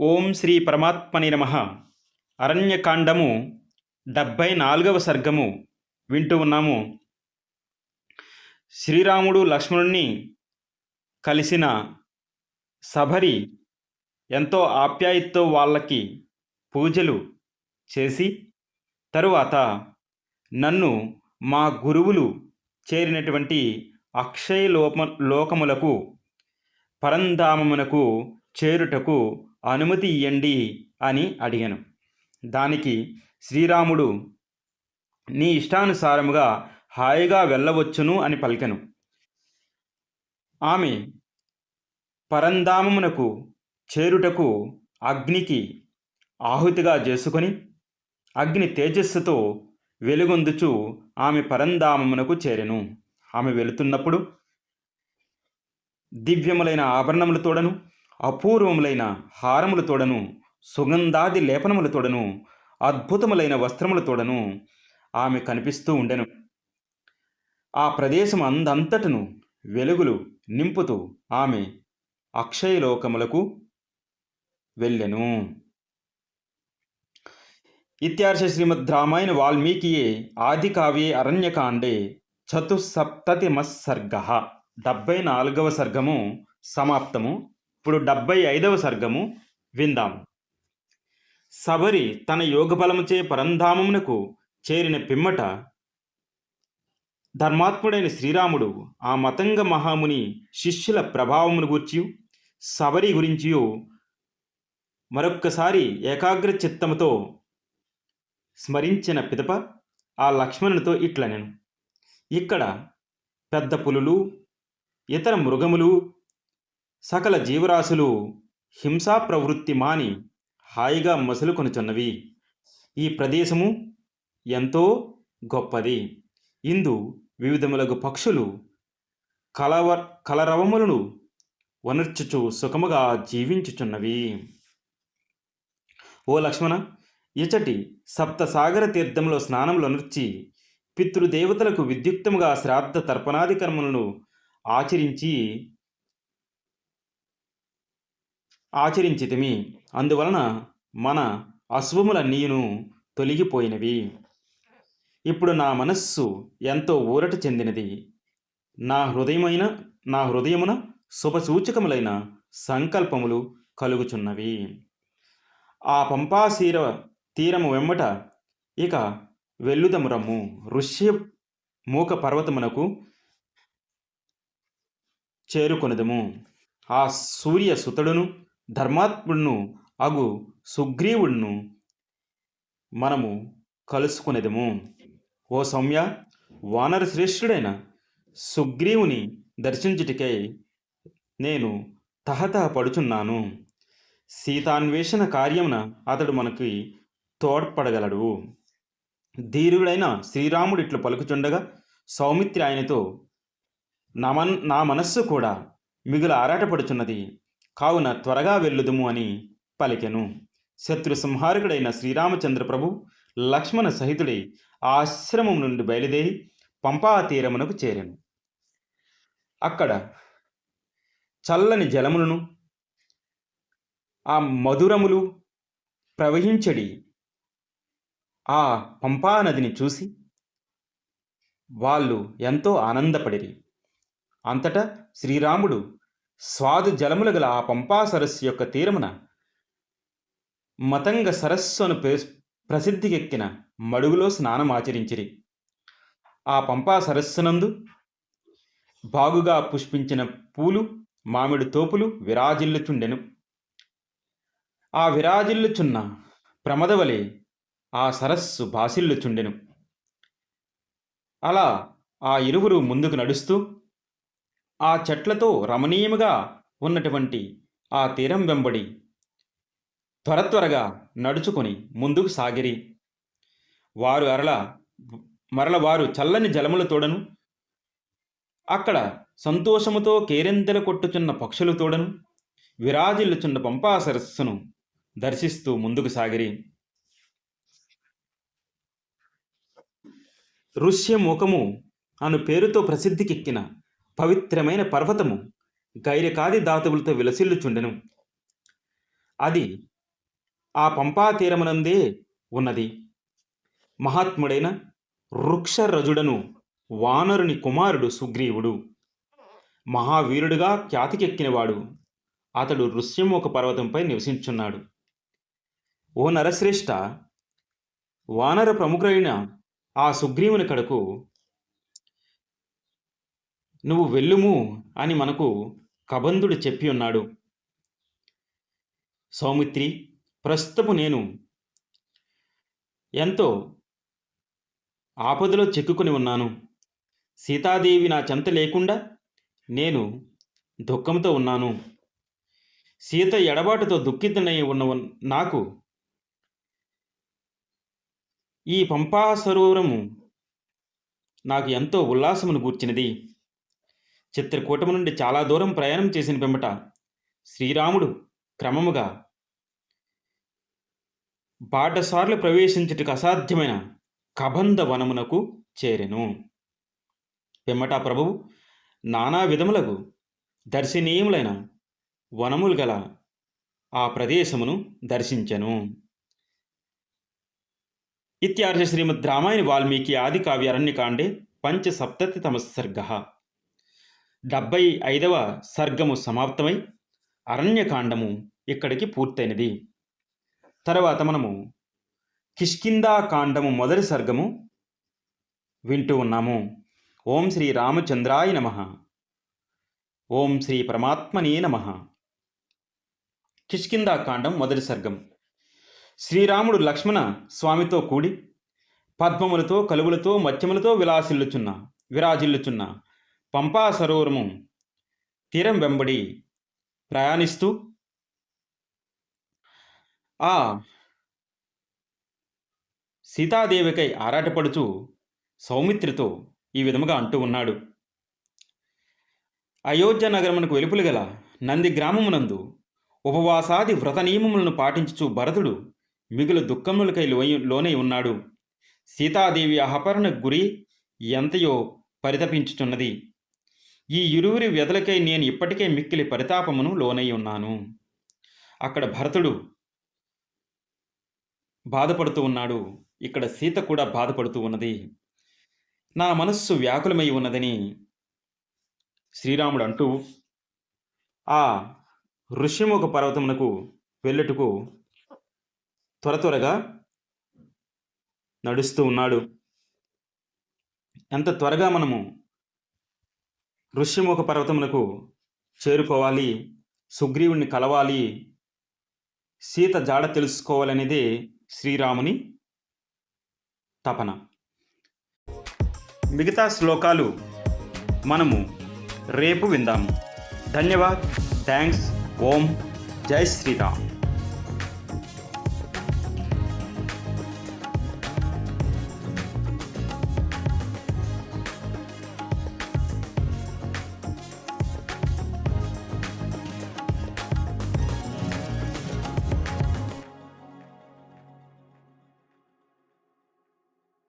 ఓం శ్రీ పరమాత్మని నమ. అరణ్యకాండము డెబ్భై నాలుగవ సర్గము. వింటూ ఉన్నాము. శ్రీరాముడు లక్ష్మణుణ్ణి కలిసిన సభరి ఎంతో ఆప్యాయతతో వాళ్ళకి పూజలు చేసి తరువాత నన్ను మా గురువులు చేరినటువంటి అక్షయ లోప లోకములకు పరంధామమునకు చేరుటకు అనుమతి ఇయ్యండి అని అడిగాను. దానికి శ్రీరాముడు నీ ఇష్టానుసారముగా హాయిగా వెళ్ళవచ్చును అని పలికెను. ఆమె పరంధామమునకు చేరుటకు అగ్నికి ఆహుతిగా చేసుకొని అగ్ని తేజస్సుతో వెలుగొందుచు ఆమె పరంధామమునకు చేరెను. ఆమె వెళుతున్నప్పుడు దివ్యములైన ఆభరణములతోడను అపూర్వములైన హారములతోడను సుగంధాది లేపనములతోడను అద్భుతములైన వస్త్రములతోడను ఆమె కనిపిస్తూ ఉండెను. ఆ ప్రదేశం అందంతటను వెలుగులు నింపుతూ ఆమె అక్షయలోకములకు వెళ్ళెను. ఇత్యార్ష శ్రీమద్ రామాయణ వాల్మీకియే ఆది కావ్యే అరణ్యకాండే చతుసప్తతిమస్సర్గ డెబ్బై నాలుగవ సర్గము సమాప్తము. ఇప్పుడు డెబ్బై ఐదవ సర్గము విందాం. సబరి తన యోగబలముచే పరంధామమునకు చేరిన పిమ్మట ధర్మాత్ముడైన శ్రీరాముడు ఆ మతంగ మహాముని శిష్యుల ప్రభావమును గూర్చి సబరి గురించి మరొక్కసారి ఏకాగ్ర చిత్తముతో స్మరించిన పిదప ఆ లక్ష్మణునితో ఇట్లనెను. ఇక్కడ పెద్ద పులులు ఇతర మృగములు సకల జీవరాశులు హింసా ప్రవృత్తి మాని హాయిగా మసులుకొనుచున్నవి. ఈ ప్రదేశము ఎంతో గొప్పది. ఇందు వివిధములగు పక్షులు కలవ కలరవములను వనర్చుచు సుఖముగా జీవించుచున్నవి. ఓ లక్ష్మణ ఇచటి సప్తసాగర తీర్థంలో స్నానములు అనర్చి పితృదేవతలకు విద్యుక్తముగా శ్రాద్ధ తర్పణాది కర్మలను ఆచరించి ఆచరించితిమి. అందువలన మన అశుభములన్నీయును తొలగిపోయినవి. ఇప్పుడు నా మనస్సు ఎంతో ఊరట చెందినది. నా హృదయమైన నా హృదయమున శుభసూచకములైన సంకల్పములు కలుగుచున్నవి. ఆ పంపాశీర తీరము వెంబట ఇక వెల్లుదమురము ఋష్య మూక పర్వతమునకు చేరుకొనదము. ఆ సూర్య సుతుడును ధర్మాత్ముడును అగు సుగ్రీవుడును మనము కలుసుకునేదము. ఓ సౌమ్య వానర శ్రేష్ఠుడైన సుగ్రీవుని దర్శించుటికై నేను తహతహ పడుచున్నాను. సీతాన్వేషణ కార్యమున అతడు మనకి తోడ్పడగలడు. ధీరుడైన శ్రీరాముడు ఇట్లు పలుకుచుండగా సౌమిత్రి ఆయనతో నా మన్ నా మనస్సు కూడా మిగులు ఆరాటపడుచున్నది కావున త్వరగా వెళ్ళుదుము అని పలికెను. శత్రు సంహారకుడైన శ్రీరామచంద్ర ప్రభు లక్ష్మణ సహితుడై ఆశ్రమం నుండి బయలుదేరి పంపా తీరమునకు చేరాను. అక్కడ చల్లని జలములను ఆ మధురములు ప్రవహించడి ఆ పంపా నదిని చూసి వాళ్ళు ఎంతో ఆనందపడిరి. అంతటా శ్రీరాముడు స్వాదు జలములు గల ఆ పంపా సరస్సు యొక్క తీరమున మతంగ సరస్సును ప్రసిద్ధికెక్కిన మడుగులో స్నానం ఆచరించిరి. ఆ పంపా సరస్సునందు బాగుగా పుష్పించిన పూలు మామిడి తోపులు విరాజిల్లుచుండెను. ఆ విరాజిల్లుచున్న ప్రమదవలే ఆ సరస్సు బాసిల్లుచుండెను. అలా ఆ ఇరువురు ముందుకు నడుస్తూ ఆ చెట్లతో రమణీయముగా ఉన్నటువంటి ఆ తీరం వెంబడి త్వర త్వరగా నడుచుకొని ముందుకు సాగిరి. వారు అరల మరల వారు చల్లని జలములతోడను అక్కడ సంతోషముతో కేరెంతలు కొట్టుచున్న పక్షులు తోడను విరాజిల్లుచున్న పంపా సరస్సును దర్శిస్తూ ముందుకు సాగిరి. ఋష్యముఖము అను పేరుతో ప్రసిద్ధికెక్కిన పవిత్రమైన పర్వతము గైరకాది దాతవులతో విలసిల్లుచుండెను. అది ఆ పంపా తీరమునందే ఉన్నది. మహాత్ముడైన వృక్షరజుడను వానరుని కుమారుడు సుగ్రీవుడు. మహావీరుడుగా ఖ్యాతికెక్కినవాడు. అతడు ఒక పర్వతంపై నివసించున్నాడు. ఓ నరశ్రేష్ఠ వానర ప్రముఖుడైన ఆ సుగ్రీవుని కడకు నువ్వు వెళ్ళుము అని మనకు కబంధుడు చెప్పి ఉన్నాడు. సౌమిత్రి ప్రస్తుతము నేను ఎంతో ఆపదలో చిక్కుకొని ఉన్నాను. సీతాదేవి నా చెంత లేకుండా నేను దుఃఖంతో ఉన్నాను. సీత ఎడబాటుతో దుఃఖితనై ఉన్న నాకు ఈ పంపా సరోవరము నాకు ఎంతో ఉల్లాసమును గూర్చినది. చిత్రకూటము నుండి చాలా దూరం ప్రయాణం చేసిన పిమ్మట శ్రీరాముడు క్రమముగా బాటసార్లు ప్రవేశించుటకు అసాధ్యమైన కబంధ వనమునకు చేరెను. పిమ్మట ప్రభువు నానా విధములకు దర్శనీయములైన వనములు గల ఆ ప్రదేశమును దర్శించెను. ఇత్యార్ష శ్రీమద్ రామాయణ వాల్మీకి ఆది కావ్య అరణ్యకాండే పంచసప్తతితమ సర్గ డెబ్బై ఐదవ సర్గము సమాప్తమై అరణ్యకాండము ఇక్కడికి పూర్తయినది. తర్వాత మనము కిష్కిందా కాండము మొదటి సర్గము వింటూ ఉన్నాము. ఓం శ్రీ రామచంద్రాయ నమ. ఓం శ్రీ పరమాత్మనే నమ. కిష్కిందా కాండం మొదటి సర్గం. శ్రీరాముడు లక్ష్మణ స్వామితో కూడి పద్మములతో కలువులతో మత్స్యములతో విలాసిల్లుచున్న విరాజిల్లుచున్న పంపా సరోవరము తీరం వెంబడి ప్రయాణిస్తూ ఆ సీతాదేవికై ఆరాటపడుచు సౌమిత్రితో ఈ విధముగా అంటూ ఉన్నాడు. అయోధ్య నగరమునకు వెలుపులు గల నంది గ్రామమునందు ఉపవాసాది వ్రత నియమములను పాటించుచు భరతుడు మిగులు దుఃఖములకై లోనై ఉన్నాడు. సీతాదేవి అహపరణకు గురి ఎంతయో పరితపించుచున్నది. ఈ ఇరువురి వ్యధలకై నేను ఇప్పటికే మిక్కిలి పరితాపమును లోనై ఉన్నాను. అక్కడ భరతుడు బాధపడుతూ ఉన్నాడు. ఇక్కడ సీత కూడా బాధపడుతూ ఉన్నది. నా మనస్సు వ్యాకులమై ఉన్నదని శ్రీరాముడు అంటూ ఆ ఋష్యముఖ పర్వతమునకు వెళ్ళుటకు త్వర త్వరగా నడుస్తూ ఉన్నాడు. ఎంత త్వరగా మనము ఋష్యముఖ పర్వతమునకు చేరుకోవాలి సుగ్రీవుణ్ణి కలవాలి సీత జాడ తెలుసుకోవాలనేదే శ్రీరాముని తపన. మిగతా శ్లోకాలు మనము రేపు విందాము. ధన్యవాద్. థ్యాంక్స్. ఓం. జై శ్రీరామ్.